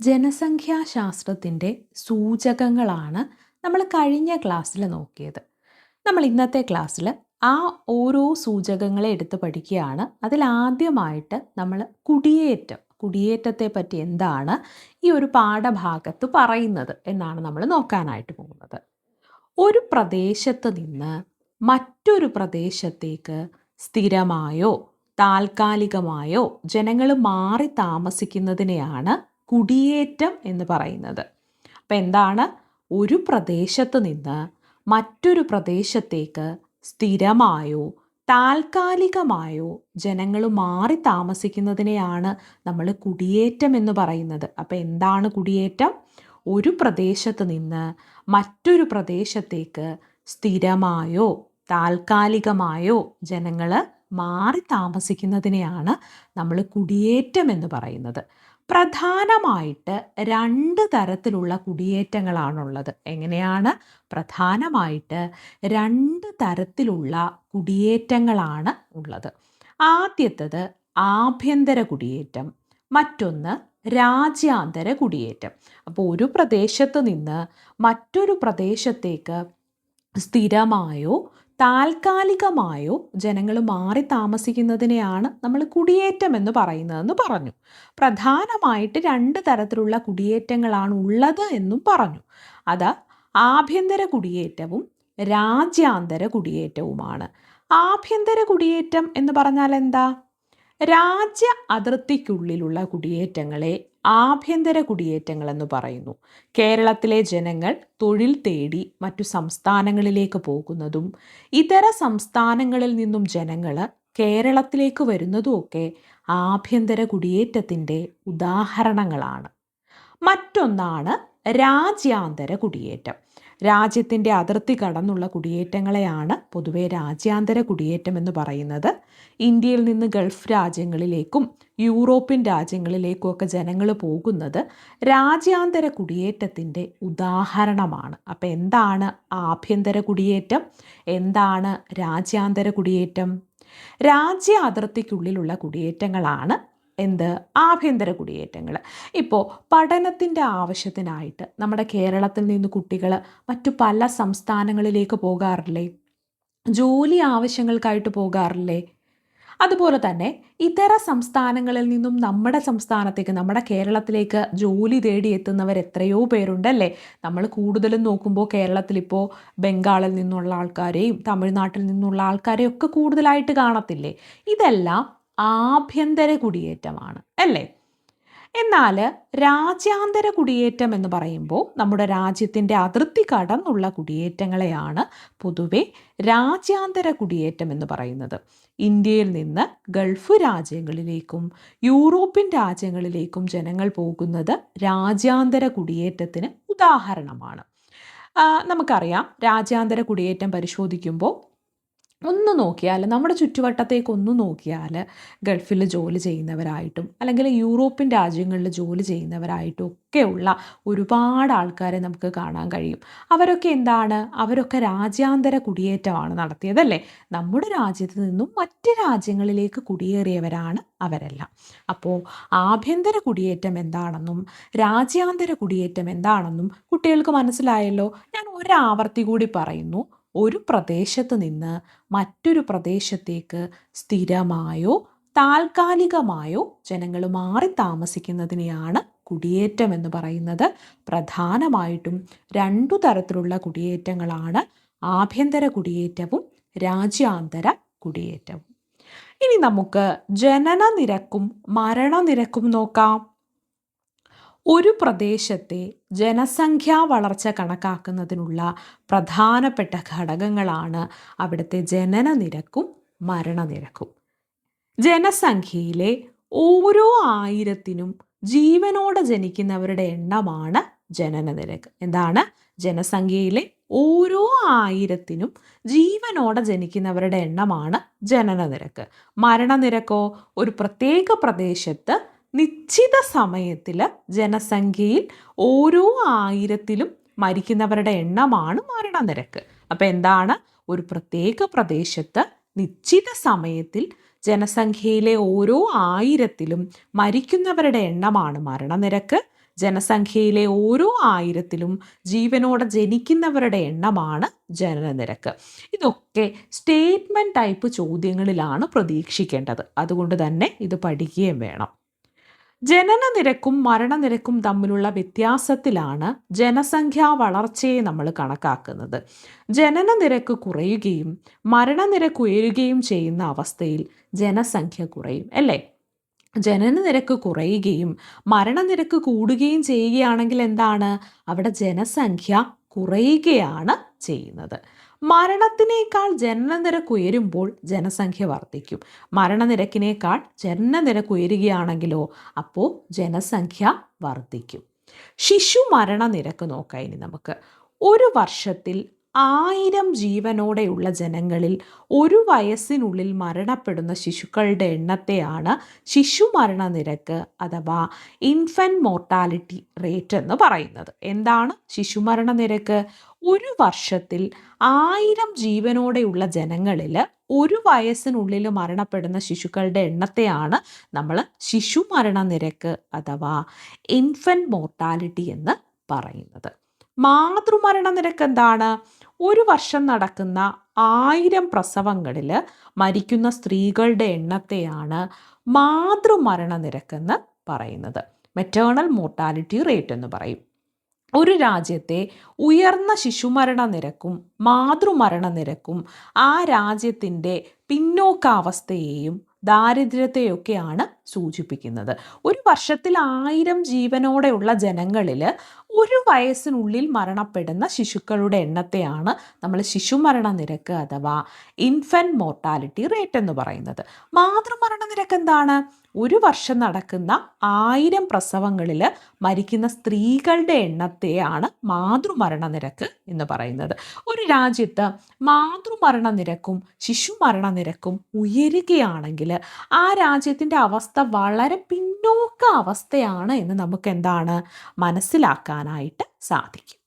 ജനസംഖ്യാശാസ്ത്രത്തിന്റെ സൂചകങ്ങളാണ് നമ്മൾ കഴിഞ്ഞ ക്ലാസ്സിൽ നോക്കിയത്. നമ്മൾ ഇന്നത്തെ ക്ലാസ്സിൽ ആ ഓരോ സൂചകങ്ങളെ എടുത്ത് പഠിക്കുകയാണ്. അതിലാദ്യമായിട്ട് നമ്മൾ കുടിയേറ്റം കുടിയേറ്റത്തെ പറ്റി എന്താണ് ഈ ഒരു പാഠഭാഗത്ത് പറയുന്നത് എന്നാണ് നമ്മൾ നോക്കാനായിട്ട് പോകുന്നത്. ഒരു പ്രദേശത്ത് നിന്ന് മറ്റൊരു പ്രദേശത്തേക്ക് സ്ഥിരമായോ താൽക്കാലികമായോ ജനങ്ങൾ മാറി താമസിക്കുന്നതിനെയാണ് കുടിയേറ്റം എന്ന് പറയുന്നത്. അപ്പം എന്താണ്? ഒരു പ്രദേശത്ത് നിന്ന് മറ്റൊരു പ്രദേശത്തേക്ക് സ്ഥിരമായോ താൽക്കാലികമായോ ജനങ്ങൾ മാറി താമസിക്കുന്നതിനെയാണ് നമ്മൾ കുടിയേറ്റം എന്ന് പറയുന്നത്. അപ്പം എന്താണ് കുടിയേറ്റം? ഒരു പ്രദേശത്ത് നിന്ന് മറ്റൊരു പ്രദേശത്തേക്ക് സ്ഥിരമായോ താൽക്കാലികമായോ ജനങ്ങൾ മാറി താമസിക്കുന്നതിനെയാണ് നമ്മൾ കുടിയേറ്റം എന്ന് പറയുന്നത്. പ്രധാനമായിട്ട് രണ്ട് തരത്തിലുള്ള കുടിയേറ്റങ്ങളാണുള്ളത്. എങ്ങനെയാണ്? പ്രധാനമായിട്ട് രണ്ട് തരത്തിലുള്ള കുടിയേറ്റങ്ങളാണ് ഉള്ളത്. ആദ്യത്തത് ആഭ്യന്തര കുടിയേറ്റം മറ്റൊന്ന് രാജ്യാന്തര കുടിയേറ്റം. അപ്പോൾ ഒരു പ്രദേശത്ത് നിന്ന് മറ്റൊരു പ്രദേശത്തേക്ക് സ്ഥിരമായോ താൽക്കാലികമായോ ജനങ്ങൾ മാറി താമസിക്കുന്നതിനെയാണ് നമ്മൾ കുടിയേറ്റം എന്ന് പറയുന്നതെന്ന് പറഞ്ഞു. പ്രധാനമായിട്ട് രണ്ട് തരത്തിലുള്ള കുടിയേറ്റങ്ങളാണ് ഉള്ളത് എന്നും പറഞ്ഞു. അത് ആഭ്യന്തര കുടിയേറ്റവും രാജ്യാന്തര കുടിയേറ്റവുമാണ്. ആഭ്യന്തര കുടിയേറ്റം എന്ന് പറഞ്ഞാൽ എന്താ രാജ്യ അതിർത്തിക്കുള്ളിലുള്ള കുടിയേറ്റങ്ങളെ ആഭ്യന്തര കുടിയേറ്റങ്ങൾ എന്ന് പറയുന്നു. കേരളത്തിലെ ജനങ്ങൾ തൊഴിൽ തേടി മറ്റു സംസ്ഥാനങ്ങളിലേക്ക് പോകുന്നതും ഇതര സംസ്ഥാനങ്ങളിൽ നിന്നും ജനങ്ങൾ കേരളത്തിലേക്ക് വരുന്നതുമൊക്കെ ആഭ്യന്തര കുടിയേറ്റത്തിന്റെ ഉദാഹരണങ്ങളാണ്. മറ്റൊന്നാണ് രാജ്യാന്തര കുടിയേറ്റം. രാജ്യത്തിന്റെ അതിർത്തി കടന്നുള്ള കുടിയേറ്റങ്ങളെയാണ് പൊതുവെ രാജ്യാന്തര കുടിയേറ്റം എന്ന് പറയുന്നത്. ഇന്ത്യയിൽ നിന്ന് ഗൾഫ് രാജ്യങ്ങളിലേക്കും യൂറോപ്യൻ രാജ്യങ്ങളിലേക്കും ഒക്കെ ജനങ്ങൾ പോകുന്നത് രാജ്യാന്തര കുടിയേറ്റത്തിന്റെ ഉദാഹരണമാണ്. അപ്പോൾ എന്താണ് ആഭ്യന്തര കുടിയേറ്റം? എന്താണ് രാജ്യാന്തര കുടിയേറ്റം? രാജ്യ അതിർത്തിക്കുള്ളിലുള്ള കുടിയേറ്റങ്ങളാണ് എന്ത്? ആഭ്യന്തര കുടിയേറ്റങ്ങൾ ഇപ്പോൾ പഠനത്തിന്റെ ആവശ്യത്തിനായിട്ട് നമ്മുടെ കേരളത്തിൽ നിന്ന് കുട്ടികൾ മറ്റു പല സംസ്ഥാനങ്ങളിലേക്ക് പോകാറില്ലേ? ജോലി ആവശ്യങ്ങൾക്കായിട്ട് പോകാറില്ലേ? അതുപോലെ തന്നെ ഇതര സംസ്ഥാനങ്ങളിൽ നിന്നും നമ്മുടെ സംസ്ഥാനത്തേക്ക് നമ്മുടെ കേരളത്തിലേക്ക് ജോലി തേടി എത്തുന്നവർ എത്രയോ പേരുണ്ടല്ലേ? നമ്മൾ കൂടുതലും നോക്കുമ്പോൾ കേരളത്തിലിപ്പോൾ ബംഗാളിൽ നിന്നുള്ള ആൾക്കാരെയും തമിഴ്നാട്ടിൽ നിന്നുള്ള ആൾക്കാരെയും ഒക്കെ കൂടുതലായിട്ട് കാണത്തില്ലേ? ഇതെല്ലാം ആഭ്യന്തര കുടിയേറ്റമാണ് അല്ലേ? എന്നാൽ രാജ്യാന്തര കുടിയേറ്റം എന്ന് പറയുമ്പോൾ നമ്മുടെ രാജ്യത്തിന്റെ അതിർത്തി കടന്നുള്ള കുടിയേറ്റങ്ങളെയാണ് പൊതുവെ രാജ്യാന്തര കുടിയേറ്റം എന്ന് പറയുന്നത്. ഇന്ത്യയിൽ നിന്ന് ഗൾഫ് രാജ്യങ്ങളിലേക്കും യൂറോപ്യൻ രാജ്യങ്ങളിലേക്കും ജനങ്ങൾ പോകുന്നത് രാജ്യാന്തര കുടിയേറ്റത്തിന് ഉദാഹരണമാണ്. നമുക്കറിയാം രാജ്യാന്തര കുടിയേറ്റം പരിശോധിക്കുമ്പോൾ ഒന്ന് നോക്കിയാൽ നമ്മുടെ ചുറ്റുവട്ടത്തേക്ക് ഒന്ന് നോക്കിയാൽ ഗൾഫിൽ ജോലി ചെയ്യുന്നവരായിട്ടും അല്ലെങ്കിൽ യൂറോപ്യൻ രാജ്യങ്ങളിൽ ജോലി ചെയ്യുന്നവരായിട്ടും ഒക്കെയുള്ള ഒരുപാട് ആൾക്കാരെ നമുക്ക് കാണാൻ കഴിയും. അവരൊക്കെ എന്താണ്? അവരൊക്കെ രാജ്യാന്തര കുടിയേറ്റമാണ് നടത്തിയതല്ലേ? നമ്മുടെ രാജ്യത്ത് നിന്നും മറ്റ് രാജ്യങ്ങളിലേക്ക് കുടിയേറിയവരാണ് അവരെല്ലാം. അപ്പോൾ ആഭ്യന്തര കുടിയേറ്റം എന്താണെന്നും രാജ്യാന്തര കുടിയേറ്റം എന്താണെന്നും കുട്ടികൾക്ക് മനസ്സിലായല്ലോ? ഞാൻ ഒരാവർത്തി കൂടി പറയുന്നു. ഒരു പ്രദേശത്ത് നിന്ന് മറ്റൊരു പ്രദേശത്തേക്ക് സ്ഥിരമായോ താൽക്കാലികമായോ ജനങ്ങൾ മാറി താമസിക്കുന്നതിനെയാണ് കുടിയേറ്റം എന്ന് പറയുന്നത്. പ്രധാനമായിട്ടും രണ്ടു തരത്തിലുള്ള കുടിയേറ്റങ്ങളാണ്. ആഭ്യന്തര കുടിയേറ്റവും രാജ്യാന്തര കുടിയേറ്റവും. ഇനി നമുക്ക് ജനന നിരക്കും മരണനിരക്കും നോക്കാം. ഒരു പ്രദേശത്തെ ജനസംഖ്യാ വളർച്ച കണക്കാക്കുന്നതിനുള്ള പ്രധാനപ്പെട്ട ഘടകങ്ങളാണ് അവിടുത്തെ ജനന നിരക്കും മരണനിരക്കും. ജനസംഖ്യയിലെ ഓരോ ആയിരത്തിനും ജീവനോടെ ജനിക്കുന്നവരുടെ എണ്ണമാണ് ജനന നിരക്ക് എന്താണ്? ജനസംഖ്യയിലെ ഓരോ ആയിരത്തിനും ജീവനോടെ ജനിക്കുന്നവരുടെ എണ്ണമാണ് ജനന നിരക്ക് മരണനിരക്കോ ഒരു പ്രത്യേക പ്രദേശത്ത് നിശ്ചിത സമയത്തിൽ ജനസംഖ്യയിൽ ഓരോ ആയിരത്തിലും മരിക്കുന്നവരുടെ എണ്ണമാണ് മരണനിരക്ക് അപ്പം എന്താണ്? ഒരു പ്രത്യേക പ്രദേശത്ത് നിശ്ചിത സമയത്തിൽ ജനസംഖ്യയിലെ ഓരോ ആയിരത്തിലും മരിക്കുന്നവരുടെ എണ്ണമാണ് മരണനിരക്ക് ജനസംഖ്യയിലെ ഓരോ ആയിരത്തിലും ജീവനോടെ ജനിക്കുന്നവരുടെ എണ്ണമാണ് ജനനനിരക്ക് ഇതൊക്കെ സ്റ്റേറ്റ്മെന്റ് ടൈപ്പ് ചോദ്യങ്ങളിലാണ് പ്രതീക്ഷിക്കേണ്ടത്. അതുകൊണ്ട് തന്നെ ഇത് പഠിക്കുകയും വേണം. ജനന നിരക്കും മരണനിരക്കും തമ്മിലുള്ള വ്യത്യാസത്തിലാണ് ജനസംഖ്യാ വളർച്ചയെ നമ്മൾ കണക്കാക്കുന്നത്. ജനന നിരക്ക് കുറയുകയും മരണനിരക്ക് ഉയരുകയും ചെയ്യുന്ന അവസ്ഥയിൽ ജനസംഖ്യ കുറയും അല്ലേ? ജനന നിരക്ക് കുറയുകയും മരണനിരക്ക് കൂടുകയും ചെയ്യുകയാണെങ്കിൽ എന്താണ്? അവിടെ ജനസംഖ്യ കുറയുകയാണ് ചെയ്യുന്നത്. മരണത്തിനേക്കാൾ ജനനനിരക്ക് ഉയരുമ്പോൾ ജനസംഖ്യ വർദ്ധിക്കും. മരണനിരക്കിനേക്കാൾ ജനനനിരക്ക് ഉയരുകയാണെങ്കിലോ അപ്പോൾ ജനസംഖ്യ വർദ്ധിക്കും. ശിശു മരണനിരക്ക് നോക്കാം ഇനി നമുക്ക്. ഒരു വർഷത്തിൽ ആയിരം ജീവനോടെയുള്ള ജനങ്ങളിൽ ഒരു വയസ്സിനുള്ളിൽ മരണപ്പെടുന്ന ശിശുക്കളുടെ എണ്ണത്തെയാണ് ശിശു മരണനിരക്ക് അഥവാ ഇൻഫന്റ് മോർട്ടാലിറ്റി റേറ്റ് എന്ന് പറയുന്നത്. എന്താണ് ശിശു മരണനിരക്ക് ഒരു വർഷത്തിൽ ആയിരം ജീവനോടെയുള്ള ജനങ്ങളിൽ ഒരു വയസ്സിനുള്ളിൽ മരണപ്പെടുന്ന ശിശുക്കളുടെ എണ്ണത്തെയാണ് നമ്മൾ ശിശു മരണനിരക്ക് അഥവാ ഇൻഫന്റ് മോർട്ടാലിറ്റി എന്ന് പറയുന്നത്. മാതൃമരണ നിരക്ക് എന്താണ് ഒരു വർഷം നടക്കുന്ന ആയിരം പ്രസവങ്ങളിൽ മരിക്കുന്ന സ്ത്രീകളുടെ എണ്ണത്തെയാണ് മാതൃമരണ നിരക്കെന്ന് പറയുന്നത്. മെറ്റേണൽ മോർട്ടാലിറ്റി റേറ്റ് എന്ന് പറയും. ഒരു രാജ്യത്തെ ഉയർന്ന ശിശുമരണ നിരക്കും മാതൃമരണ നിരക്കും ആ രാജ്യത്തിന്റെ പിന്നോക്കാവസ്ഥയെയും ദാരിദ്ര്യത്തെയൊക്കെയാണ് സൂചിപ്പിക്കുന്നത്. ഒരു വർഷത്തിൽ ആയിരം ജീവനോടെയുള്ള ജനങ്ങളിൽ ഒരു വയസ്സിനുള്ളിൽ മരണപ്പെടുന്ന ശിശുക്കളുടെ എണ്ണത്തെയാണ് നമ്മൾ ശിശുമരണ നിരക്ക് അഥവാ ഇൻഫന്റ് മോർട്ടാലിറ്റി റേറ്റ് എന്ന് പറയുന്നത്. മാതൃമരണ നിരക്ക് എന്താണ്? ഒരു വർഷം നടക്കുന്ന ആയിരം പ്രസവങ്ങളിൽ മരിക്കുന്ന സ്ത്രീകളുടെ എണ്ണത്തെയാണ് മാതൃമരണ നിരക്ക് എന്ന് പറയുന്നത്. ഒരു രാജ്യത്ത് മാതൃമരണ നിരക്കും ശിശുമരണ നിരക്കും ഉയരുകയാണെങ്കിൽ ആ രാജ്യത്തിന്റെ വളരെ പിന്നോക്ക അവസ്ഥയാണ് എന്ന് നമുക്ക് എന്താണ് മനസ്സിലാക്കാനായിട്ട് സാധിക്കും.